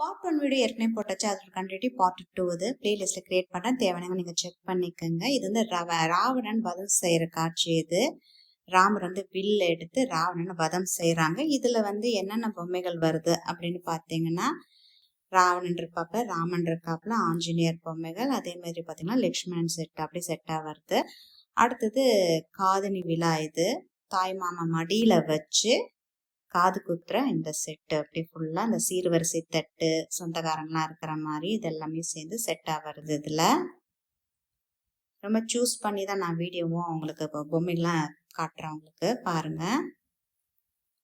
Part one video ஏற்கனவே போட்டாச்சு. அதோட கண்டிப்பாக பார்ட் டூ இது பிளேலிஸ்ட்டில் கிரியேட் பண்ணுறேன் தேவையான நீங்கள் செக் பண்ணிக்கோங்க. இது வந்து ரவ ராவணன் வதம் செய்கிற காட்சி இது. ராமர் வந்து வில்ல எடுத்து ராவணன் வதம் செய்கிறாங்க இதில் வந்து என்னென்ன பொம்மைகள் வருது அப்படின்னு பார்த்தீங்கன்னா ராவணன் இருப்பாப்புல ராமன் இருக்காப்புல ஆஞ்சநேயர் பொம்மைகள். அதே மாதிரி பார்த்தீங்கன்னா லக்ஷ்மணன் செட் அப்படி செட்டாக வருது. அடுத்தது காதணி விழா இது. தாய் மாமா மடியில் வச்சு காது குத்துற இந்த செட்டு அப்படி ஃபுல்லாக இந்த சீர்வரிசை தட்டு சொந்தக்காரங்களாம் இருக்கிற மாதிரி இதெல்லாமே சேர்ந்து செட்டாக வருது இதில். ரொம்ப சூஸ் பண்ணி தான் நான் வீடியோவும் உங்களுக்கு இப்போ பொம்மைகள்லாம் காட்டுறேன் உங்களுக்கு. பாருங்கள்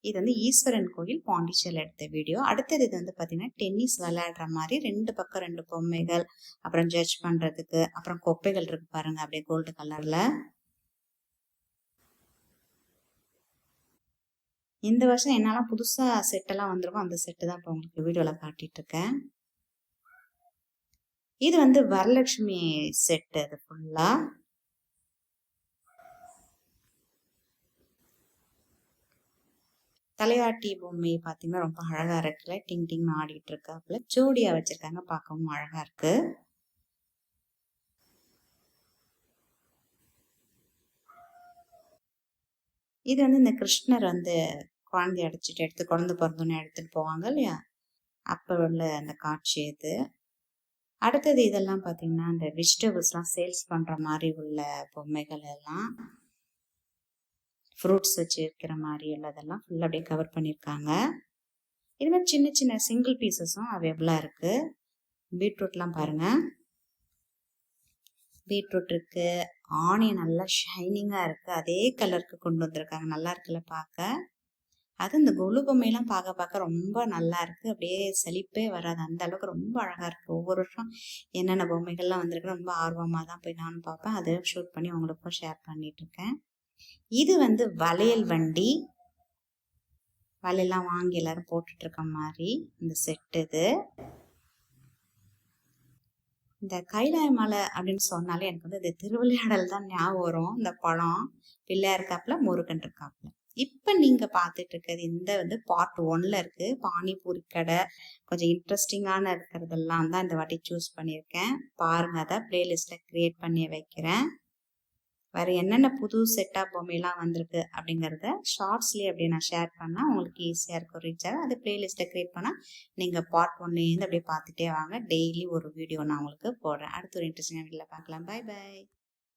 இது வந்து ஈஸ்வரன் கோயில் பாண்டிச்சேரியில் எடுத்த வீடியோ. அடுத்தது இது வந்து பார்த்தீங்கன்னா டென்னிஸ் விளையாடுற மாதிரி ரெண்டு பக்கம் ரெண்டு பொம்மைகள் அப்புறம் ஜட்ஜ் பண்ணுறதுக்கு அப்புறம் கொப்பைகள் இருக்கு பாருங்க அப்படியே கோல்டு கலரில் இந்த வருஷம் என்னெல்லாம் புதுசாக செட்டெல்லாம் வந்துருக்கும் அந்த செட்டு தான் இப்போ உங்களுக்கு வீடியோவில் காட்டிகிட்ருக்கேன் இது வந்து வரலட்சுமி செட்டு அது ஃபுல்லாக தலையாட்டி பொம்மை பார்த்தீங்கன்னா ரொம்ப அழகாக இருக்குல்ல. டிங் டிங் ஆடிட்டு இருக்காப்புல ஜோடியாக வச்சுருக்காங்க. பார்க்கவும் அழகாக இருக்கு. இது வந்து இந்த கிருஷ்ணர் வந்து குழந்தைய அடிச்சுட்டு எடுத்து குழந்தை பிறந்தோன்னே எடுத்துகிட்டு போவாங்க இல்லையா? அப்போ உள்ள அந்த காட்சி இது. அடுத்தது இதெல்லாம் பார்த்தீங்கன்னா இந்த வெஜிடபிள்ஸ்லாம் சேல்ஸ் பண்ணுற மாதிரி உள்ள பொம்மைகள் எல்லாம் ஃப்ரூட்ஸ் வச்சு இருக்கிற மாதிரி உள்ளதெல்லாம் ஃபுல்லாக அப்படியே கவர் பண்ணியிருக்காங்க இது மாதிரி சின்ன சின்ன சிங்கிள் பீசஸும் அவைலபிளாக இருக்குது பீட்ரூட்லாம் பாருங்கள் பீட்ரூட் இருக்குது ஆனியன் நல்லா ஷைனிங்காக இருக்குது அதே கலருக்கு கொண்டு வந்திருக்காங்க. நல்லா இருக்குல்ல பார்க்க அது இந்த கொலு பொம்மையெல்லாம் பார்க்க பார்க்க ரொம்ப நல்லா இருக்குது அப்படியே செழிப்பே வராது. அந்த அளவுக்கு ரொம்ப அழகாக இருக்குது ஒவ்வொரு வருஷம் என்னென்ன பொம்மைகள்லாம் வந்திருக்கு ரொம்ப ஆர்வமாக தான் போய் நானும் பார்ப்பேன். அதை ஷூட் பண்ணி உங்களுக்கும் ஷேர் பண்ணிகிட்ருக்கேன் இது வந்து வளையல் வண்டி. வலையெல்லாம் வாங்கி எல்லாரும் போட்டுட்டு இருக்க மாதிரி இந்த செட்டு இது. இந்த கைலாய மலை அப்படின்னு சொன்னாலே எனக்கு வந்து இந்த திருவிளையாடல் தான் ஞாபகம் வரும். இந்த பழம் பிள்ளையா இருக்காப்புல முருகன் இருக்காப்புல. இப்போ நீங்கள் பார்த்துட்டு இருக்கிறது இந்த வந்து பார்ட் ஒன்ல இருக்கு. பானிபூரி கடை. கொஞ்சம் இன்ட்ரெஸ்டிங்கான இருக்கிறதெல்லாம் தான் இந்த வாட்டி சூஸ் பண்ணியிருக்கேன். பாருங்க அதை பிளேலிஸ்ட்டில் க்ரியேட் பண்ணி வைக்கிறேன். வேறு என்னென்ன புது செட்டாக பொம்மையெல்லாம் வந்திருக்கு அப்படிங்கிறத ஷார்ட்ஸ்லேயே அப்படியே நான் ஷேர் பண்ணால் உங்களுக்கு ஈஸியாக இருக்கும். ரீச் ஆகும் அது பிளேலிஸ்ட்டை க்ரியேட் பண்ணால் நீங்கள் பார்ட் ஒன்லேருந்து அப்படியே பார்த்துட்டே வாங்க. டெய்லி ஒரு வீடியோ நான் உங்களுக்கு போடுறேன். அடுத்த ஒரு இன்ட்ரெஸ்டிங்காக வீட்டில் பார்க்கலாம். பாய் பாய்